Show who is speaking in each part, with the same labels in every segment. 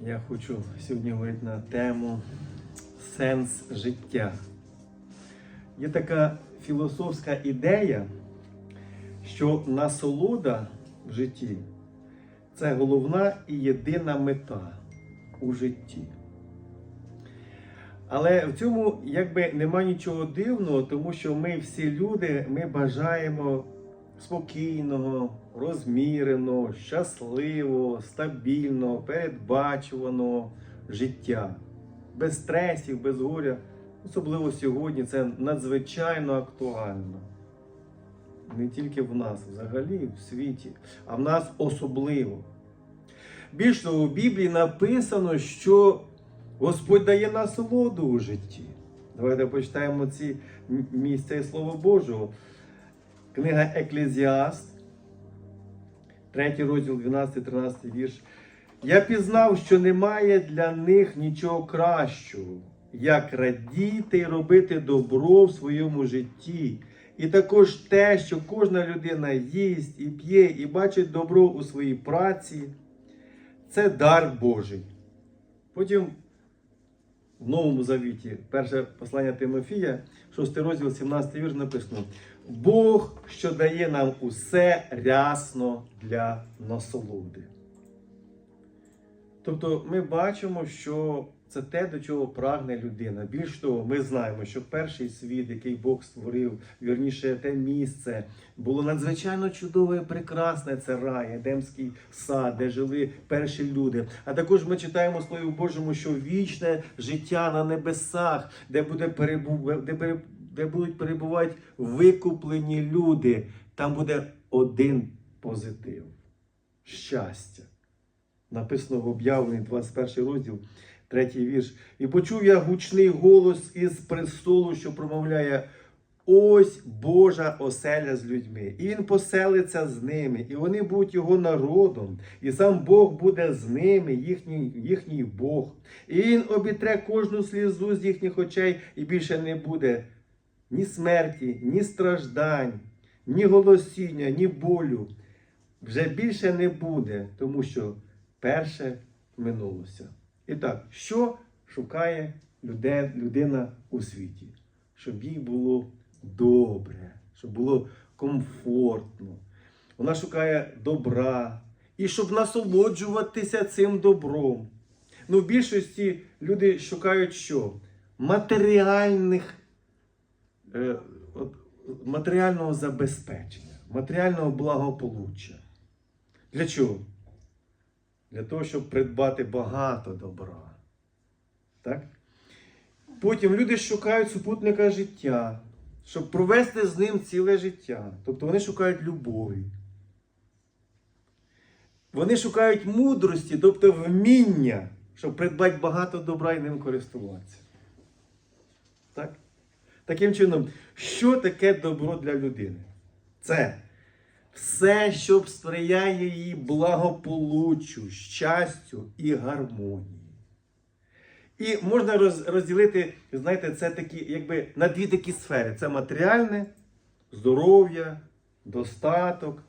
Speaker 1: Я хочу сьогодні говорити на тему сенс життя. Є така філософська ідея, що насолода в житті це головна і єдина мета у житті. Але в цьому якби нема нічого дивного, тому що ми всі люди, ми бажаємо спокійного, розміреного, щасливого, стабільного, передбачуваного життя, без стресів, без горя. Особливо сьогодні це надзвичайно актуально. Не тільки в нас, взагалі в світі, а в нас особливо. Більш того, у Біблії написано, що Господь дає насолоду у житті. Давайте почитаємо ці місця і Слово Божого. Книга Еклезіаст, 3 розділ, 12-13 вірш. Я пізнав, що немає для них нічого кращого, як радіти і робити добро в своєму житті. І також те, що кожна людина їсть і п'є, і бачить добро у своїй праці, це дар Божий. Потім в Новому Завіті, перше послання Тимофія, 6 розділ, 17 вірш написано: Бог, що дає нам усе рясно для насолоди. Тобто ми бачимо, що це те, до чого прагне людина. Більш того, ми знаємо, що перший світ, який Бог створив, вірніше, те місце, було надзвичайно чудове і прекрасне. Це рай, Едемський сад, де жили перші люди. А також ми читаємо Слові Божому, що вічне життя на небесах, де буде перебув... де, де будуть перебувати викуплені люди. Там буде один позитив щастя. Написано в об'явленні 21 розділ, 3 вірш. І почув я гучний голос із престолу, що промовляє: Ось Божа оселя з людьми. І він поселиться з ними, і вони будуть його народом, і сам Бог буде з ними, їхній, їхній Бог. І він обітре кожну слізу з їхніх очей, і більше не буде ні смерті, ні страждань, ні голосіння, ні болю. Вже більше не буде, тому що перше минулося. І так, що шукає людина у світі? Щоб їй було добре, щоб було комфортно. Вона шукає добра і щоб насолоджуватися цим добром. Ну, в більшості люди шукають що? Матеріальних, матеріального забезпечення, матеріального благополуччя. Для чого? Для того, щоб придбати багато добра. Так? Потім люди шукають супутника життя, щоб провести з ним ціле життя. Тобто вони шукають любові. Вони шукають мудрості, тобто вміння, щоб придбати багато добра і ним користуватися. Так? Таким чином, що таке добро для людини? Це все, що сприяє її благополуччю, щастю і гармонії. І можна розділити, знаєте, це такі, якби на дві такі сфери: це матеріальне, здоров'я, достаток,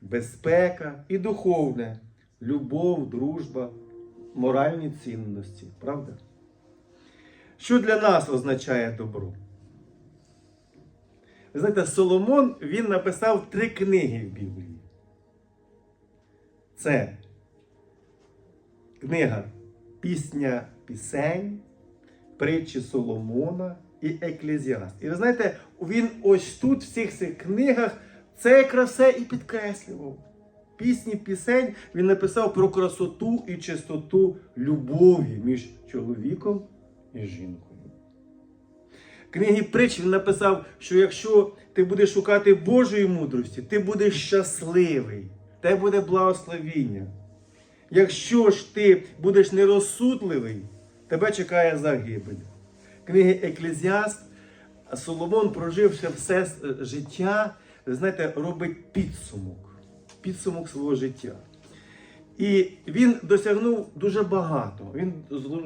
Speaker 1: безпека і духовне, любов, дружба, моральні цінності. Правда? Що для нас означає добро? Ви знаєте, Соломон він написав три книги в Біблії. Це книга Пісня пісень, притчі Соломона і Еклезіаст. І ви знаєте, він ось тут, в цих цих книгах, це якраз все і підкреслював. Пісні пісень він написав про красоту і чистоту любові між чоловіком і жінкою. Книги притч він написав, що якщо ти будеш шукати Божої мудрості, ти будеш щасливий, тебе буде благословіння. Якщо ж ти будеш нерозсудливий, тебе чекає загибель. Книги Еклезіаст, Соломон, проживши все е, життя, знаєте, робить підсумок. Підсумок свого життя. І він досягнув дуже багато. Він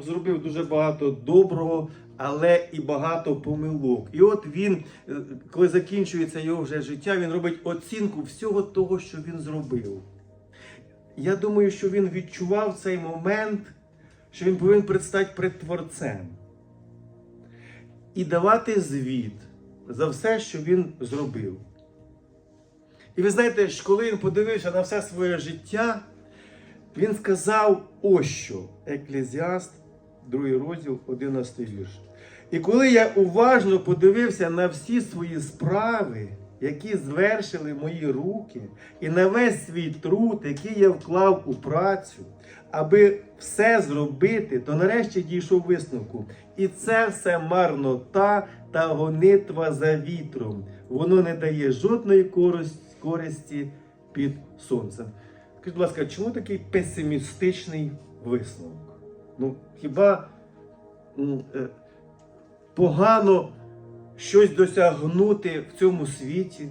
Speaker 1: зробив дуже багато доброго, але і багато помилок. І от він, е, коли закінчується його вже життя, він робить оцінку всього того, що він зробив. Я думаю, що він відчував цей момент що він повинен предстати перед Творцем і давати звіт за все, що він зробив. І ви знаєте, коли він подивився на все своє життя, він сказав ось що. Еклезіаст, другий розділ, 11 вірш. І коли я уважно подивився на всі свої справи, які звершили мої руки, і на весь свій труд, який я вклав у працю, аби все зробити, то нарешті дійшов висновку. І це все марнота та гонитва за вітром. Воно не дає жодної користі під сонцем. Скажіть, будь ласка, чому такий песимістичний висновок? Ну, хіба е, погано щось досягнути в цьому світі?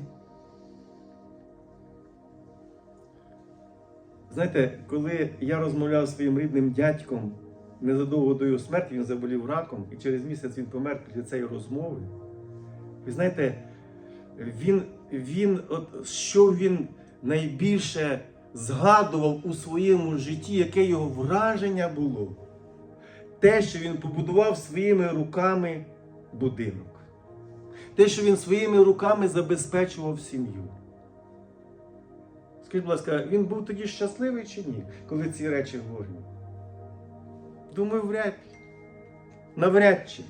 Speaker 1: Знаєте, коли я розмовляв зі своїм рідним дядьком незадовго до його смерті, він заболів раком, і через місяць він помер після цієї розмови. Ви знаєте, він, він, от, що він найбільше згадував у своєму житті, яке його враження було? Те, що він побудував своїми руками будинок. Те, що він своїми руками забезпечував сім'ю. Скажіть, будь ласка, він був тоді щасливий чи ні, коли ці речі говорив? Думаю, вряд ли. Навряд чи.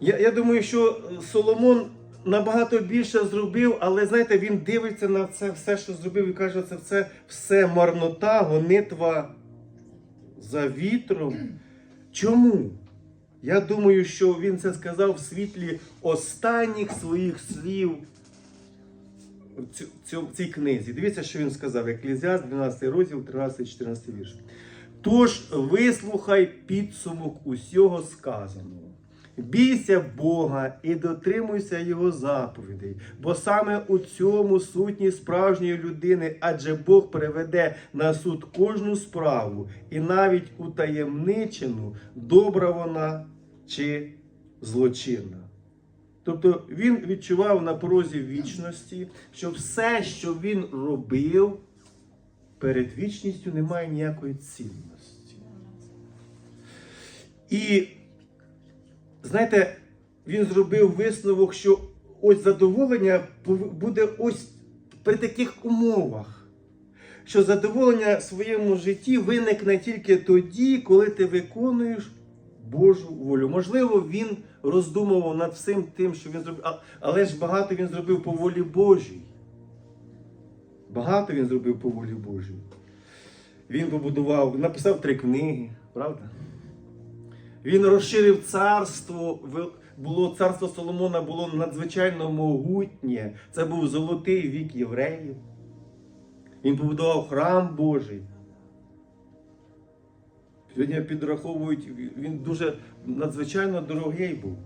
Speaker 1: Я, я думаю, що Соломон набагато більше зробив, але знаєте, він дивиться на це все, що зробив, і каже, це все, все марнота, гонитва за вітром. Чому? Я думаю, що він це сказав в світлі останніх своїх слів в цій книзі. Дивіться, що він сказав. Еклезіаст, 12 розділ, 13-14 вірш. Тож вислухай підсумок усього сказаного. Бійся Бога і дотримуйся Його заповідей, бо саме у цьому сутність справжньої людини, адже Бог приведе на суд кожну справу, і навіть утаємничену, добра вона чи злочинна. Тобто він відчував на порозі вічності, що все, що він робив, перед вічністю немає ніякої цінності. І знаєте, він зробив висновок, що ось задоволення буде ось при таких умовах. Що задоволення в своєму житті виникне тільки тоді, коли ти виконуєш Божу волю. Можливо, він роздумував над всім тим, що він зробив, але ж багато він зробив по волі Божій. Багато він зробив по волі Божій. Він побудував, написав три книги, правда? Він розширив царство. Було царство Соломона було надзвичайно могутнє. Це був золотий вік євреїв. Він побудував храм Божий. Сьогодні підраховують, він дуже надзвичайно дорогий був.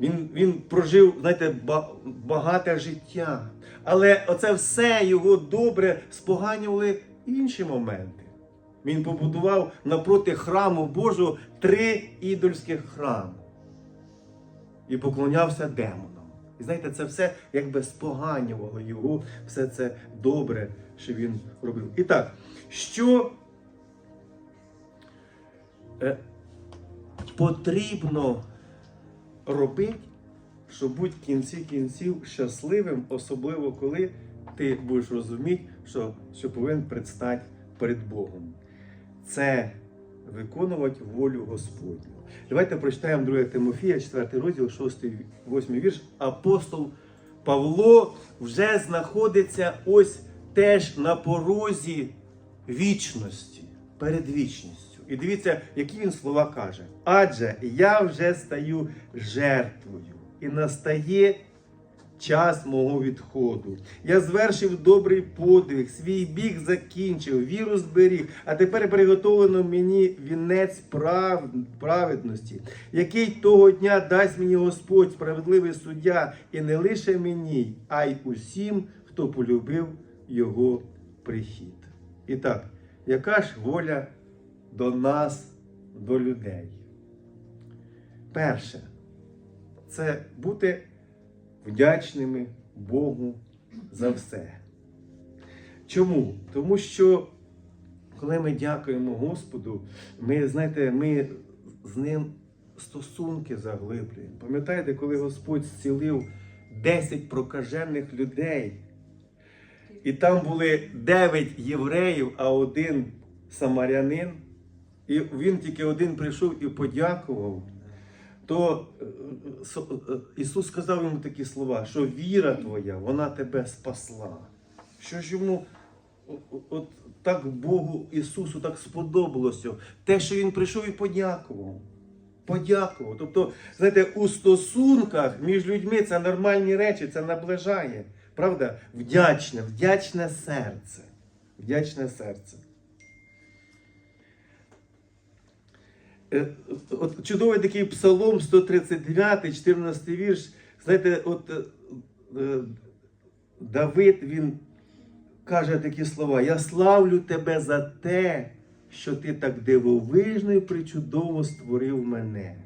Speaker 1: Він, він прожив, знаєте, ба- багате життя. Але оце все його добре споганювали інші моменти. Він побудував напроти храму Божого три ідольських храми і поклонявся демонам. І знаєте, це все якби споганювало його, все це добре, що він робив. І так, що е, потрібно робити, щоб бути в кінці кінців щасливим, особливо коли ти будеш розуміти, що, що повинен предстати перед Богом. Це виконувати волю Господню. Давайте прочитаємо 2 Тимофія, 4 розділ, 6, 8 вірш. Апостол Павло вже знаходиться ось теж на порозі вічності, перед вічністю. І дивіться, які він слова каже. Адже я вже стаю жертвою, і настає час мого відходу. Я звершив добрий подвиг, свій біг закінчив, віру зберіг, а тепер приготовлено мені вінець прав... праведності, який того дня дасть мені Господь, справедливий суддя, і не лише мені, а й усім, хто полюбив його прихід. І так, яка ж воля до нас, до людей? Перше, це бути вдячними Богу за все. Чому? Тому що коли ми дякуємо Господу, ми знаєте, ми з ним стосунки заглиблюємо. Пам'ятаєте, коли Господь зцілив 10 прокажених людей, і там були 9 євреїв, а один самарянин, і він тільки один прийшов і подякував. То е, е, Ісус сказав йому такі слова, що віра твоя, вона тебе спасла. Що ж йому от так Богу Ісусу так сподобалося, те, що Він прийшов і подякував. Подякував. Тобто, знаєте, у стосунках між людьми це нормальні речі, це наближає. Правда? Вдячне, вдячне серце. Вдячне серце. От чудовий такий псалом 139, 14 вірш. Знаєте, от е, е, Давид він каже такі слова: Я славлю тебе за те, що ти так дивовижно і причудово створив мене.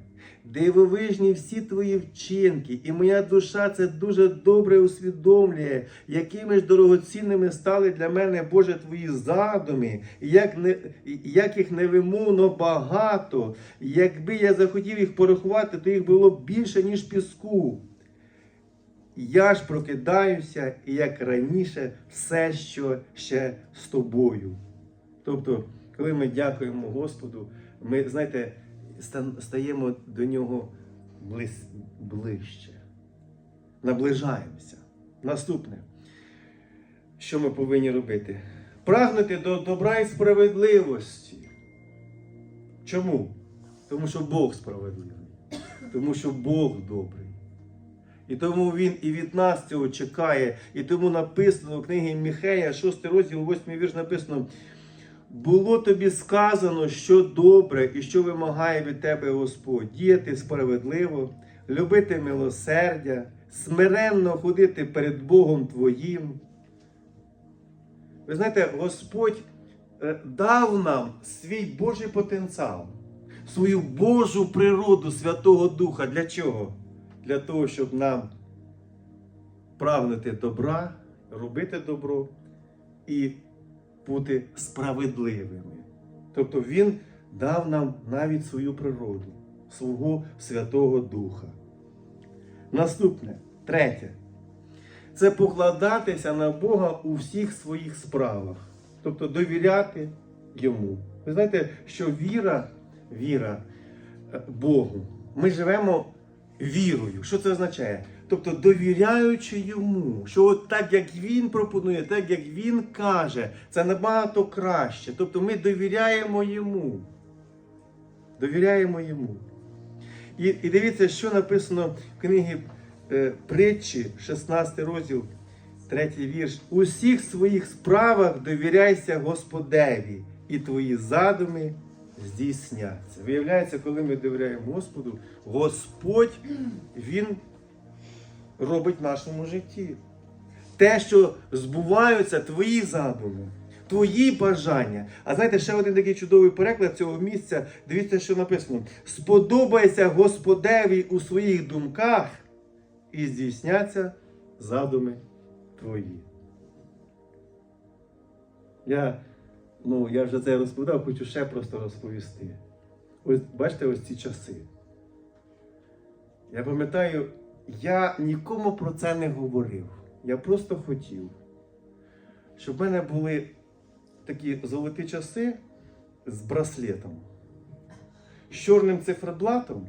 Speaker 1: Дивовижні всі твої вчинки, і моя душа це дуже добре усвідомлює, якими ж дорогоцінними стали для мене, Боже, твої задуми, як, не, як їх невимовно багато. Якби я захотів їх порахувати, то їх було б більше, ніж піску. Я ж прокидаюся, як раніше, все, що ще з тобою. Тобто, коли ми дякуємо Господу, ми, знаєте, стаємо до нього ближче. Наближаємося. Наступне, що ми повинні робити? Прагнути до добра і справедливості. Чому? Тому що Бог справедливий. Тому що Бог добрий. І тому він і від нас цього чекає. І тому написано в книгі Міхея, 6 розділ, 8 вірш написано. Було тобі сказано, що добре і що вимагає від тебе Господь, діяти справедливо, любити милосердя, смиренно ходити перед Богом Твоїм. Ви знаєте, Господь е, дав нам свій Божий потенціал, свою Божу природу Святого Духа. Для чого? Для того, щоб нам прагнути добра, робити добро і бути справедливими. Тобто Він дав нам навіть свою природу, свого Святого Духа. Наступне, третє, це покладатися на Бога у всіх своїх справах, тобто довіряти Йому. Ви знаєте, що віра, віра е, Богу, ми живемо вірою. Що це означає? Тобто довіряючи йому, що от так як він пропонує, так як він каже, це набагато краще. Тобто ми довіряємо йому. Довіряємо йому. І, і дивіться, що написано в книгі е, притчі, 16 розділ, 3 вірш. У всіх своїх справах довіряйся Господеві, і твої задуми здійсняться. Виявляється, коли ми довіряємо Господу, Господь Він робить в нашому житті. Те, що збуваються твої задуми, твої бажання. А знаєте, ще один такий чудовий переклад цього місця. Дивіться, що написано: сподобайся Господеві у своїх думках і здійсняться задуми твої. Я, ну, я вже це розповідав, хочу ще просто розповісти. Ось бачите, ось ці часи. Я пам'ятаю, я нікому про це не говорив. Я просто хотів, щоб в мене були такі золоті часи з браслетом, з чорним циферблатом,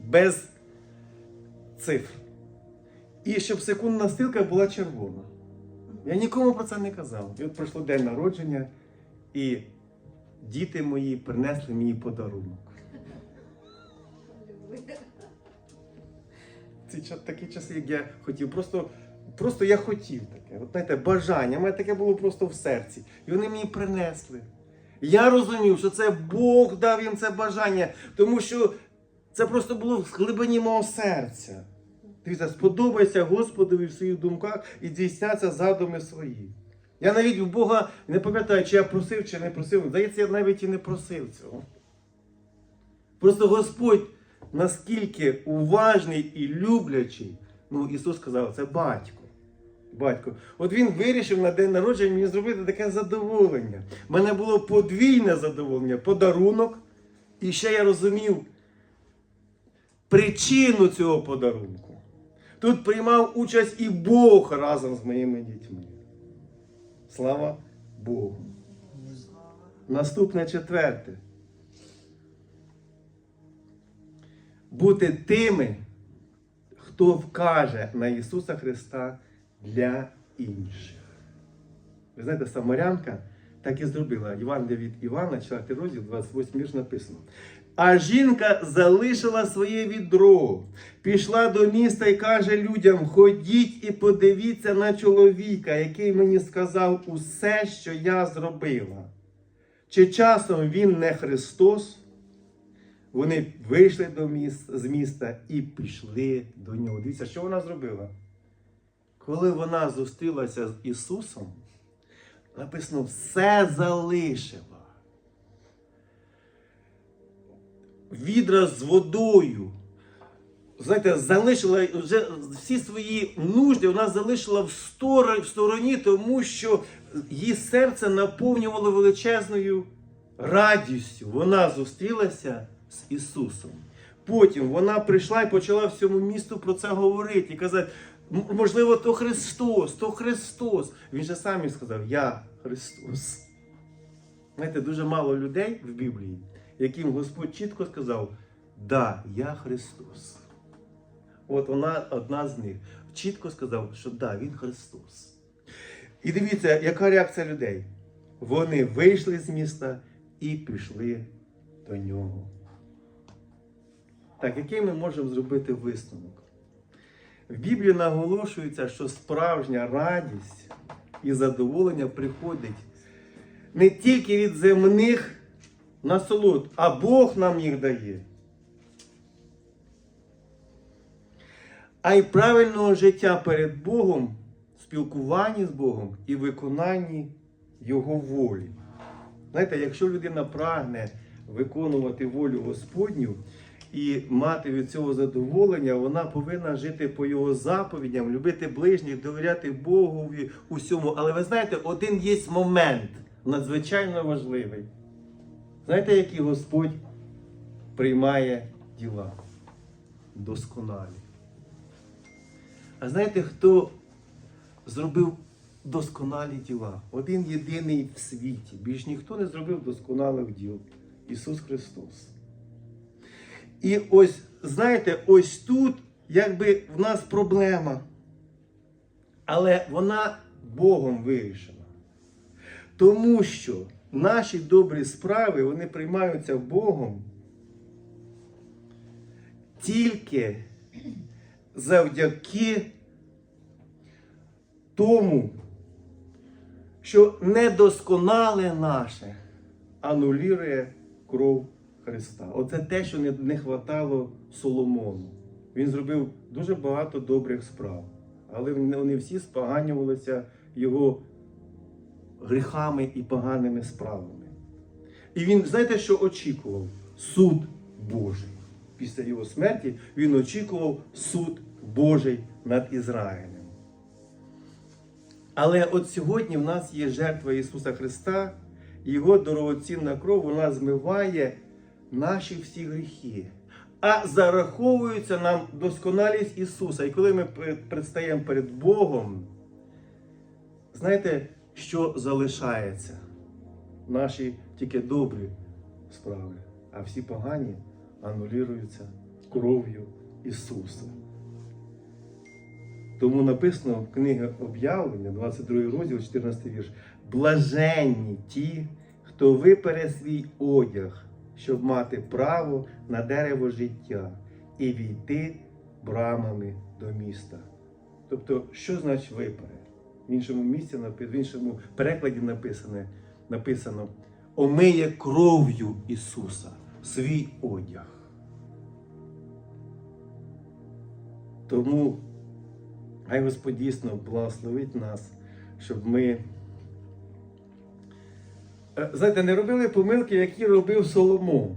Speaker 1: без цифр. І щоб секундна стрілка була червона. Я нікому про це не казав. І от пройшло день народження, і діти мої принесли мені подарунок. Ці такі часи, як я хотів. Просто, просто я хотів таке. От знаєте, бажання. У мене таке було просто в серці. І вони мені принесли. Я розумів, що це Бог дав їм це бажання, тому що це просто було в глибині мого серця. Дивіться, сподобайся Господові в своїх думках і здійсняться задуми свої. Я навіть в Бога не пам'ятаю, чи я просив, чи не просив. Здається, я навіть і не просив цього. Просто Господь наскільки уважний і люблячий, ну Ісус сказав, це батько. Батько, от він вирішив на день народження мені зробити таке задоволення. У мене було подвійне задоволення, подарунок. І ще я розумів причину цього подарунку. Тут приймав участь і Бог разом з моїми дітьми. Слава Богу. Наступне четверте. Бути тими, хто вкаже на Ісуса Христа для інших. Ви знаєте, Самарянка так і зробила. Євангелія від Івана, 4 розділ, 28 вірш написано. А жінка залишила своє відро, пішла до міста і каже людям: ходіть і подивіться на чоловіка, який мені сказав усе, що я зробила. Чи часом він не Христос? Вони вийшли до міста, з міста і пішли до нього. Дивіться, що вона зробила? Коли вона зустрілася з Ісусом, написано, все залишила. Відра з водою. Знаєте, залишила вже всі свої нужди, вона залишила в стороні, тому що її серце наповнювало величезною радістю. Вона зустрілася з Ісусом. Потім вона прийшла і почала всьому місту про це говорити і казати, можливо, то Христос, то Христос. Він же сам сказав, я Христос. Знаєте, дуже мало людей в Біблії, яким Господь чітко сказав, да, я Христос. От вона одна з них. Чітко сказав, що да, він Христос. І дивіться, яка реакція людей. Вони вийшли з міста і пішли до нього. Так, який ми можемо зробити висновок? В Біблії наголошується, що справжня радість і задоволення приходить не тільки від земних насолод, а Бог нам їх дає. А й правильного життя перед Богом, спілкуванні з Богом і виконанні Його волі. Знаєте, якщо людина прагне виконувати волю Господню і мати від цього задоволення, вона повинна жити по його заповідям, любити ближніх, довіряти Богу усьому. Але ви знаєте, один є момент надзвичайно важливий. Знаєте, який Господь приймає діла? Досконалі. А знаєте, хто зробив досконалі діла? Один єдиний в світі. Більш ніхто не зробив досконалих діл. Ісус Христос. І ось, знаєте, ось тут якби в нас проблема. Але вона Богом вирішена. Тому що наші добрі справи вони приймаються Богом тільки завдяки тому, що недосконале наше анулює кров Христа. Оце те, що не, не хватало Соломону. Він зробив дуже багато добрих справ, але вони всі споганювалися його гріхами і поганими справами. І він, знаєте, що очікував? Суд Божий. Після його смерті він очікував суд Божий над Ізраїлем. Але от сьогодні в нас є жертва Ісуса Христа, Його дорогоцінна кров вона змиває наші всі гріхи. А зараховується нам досконалість Ісуса. І коли ми предстаємо перед Богом, знаєте, що залишається? Наші тільки добрі справи, а всі погані анулюються кров'ю Ісуса. Тому написано в книгі об'явлення, 22 розділ, 14 вірш. Блаженні ті, хто випере свій одяг, щоб мати право на дерево життя і війти брамами до міста. Тобто, що значить випере? В іншому місці, в іншому перекладі написано, написано омиє кров'ю Ісуса свій одяг. Тому хай Господь дійсно благословить нас, щоб ми. Е, Знаєте, не робили помилки, які робив Соломон.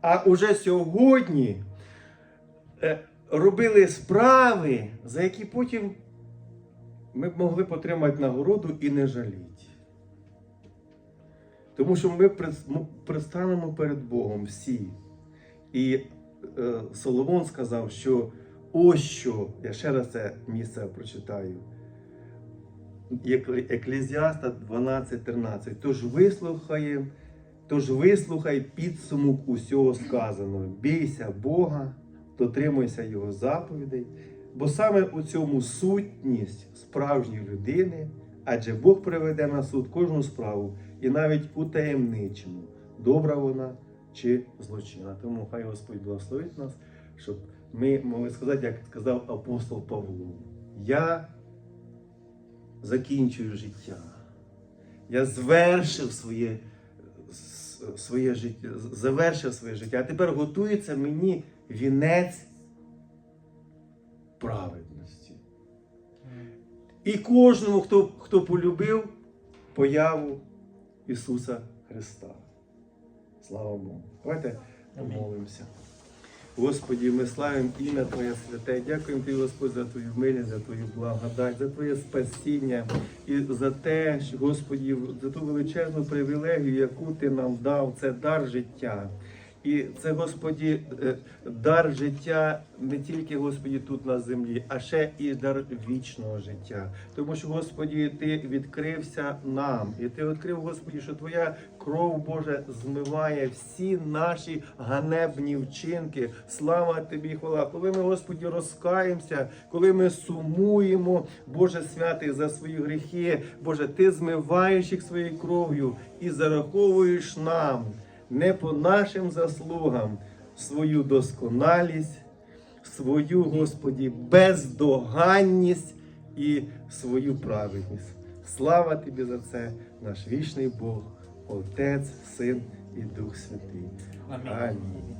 Speaker 1: А уже сьогодні е, робили справи, за які потім ми б могли б отримати нагороду і не жаліти. Тому що ми пристанемо перед Богом всі. І е, Соломон сказав, що ось що, я ще раз це місце прочитаю. Екле- Еклезіаста 12.13. Тож вислухає, тож вислухай підсумок усього сказаного. Бійся Бога, дотримуйся Його заповідей, бо саме у цьому сутність справжньої людини, адже Бог приведе на суд кожну справу, і навіть у таємничому, добра вона чи злочинна. Тому хай Господь благословить нас, щоб ми могли сказати, як сказав апостол Павло, я закінчую життя. Я звершив своє, своє життя, завершив своє життя, а тепер готується мені вінець праведності. І кожному, хто, хто полюбив появу Ісуса Христа. Слава Богу. Давайте помолимося. Господі, ми славимо ім'я Твоє святе. Дякуємо Тобі, Господь, за Твою милість, за Твою благодать, за Твоє спасіння і за те, що, Господі, за ту величезну привілегію, яку Ти нам дав, це дар життя. І це, Господі, е, дар життя не тільки, Господі, тут на землі, а ще і дар вічного життя. Тому що, Господі, Ти відкрився нам, і Ти відкрив, Господі, що Твоя кров Божа змиває всі наші ганебні вчинки. Слава Тобі, хвала. Коли ми, Господі, розкаємося, коли ми сумуємо, Боже святий, за свої гріхи, Боже, Ти змиваєш їх своєю кров'ю і зараховуєш нам не по нашим заслугам свою досконалість, свою, Господі, бездоганність і свою праведність. Слава Тобі за це, наш вічний Бог, Отець, Син і Дух Святий.
Speaker 2: Амінь.
Speaker 1: Амінь.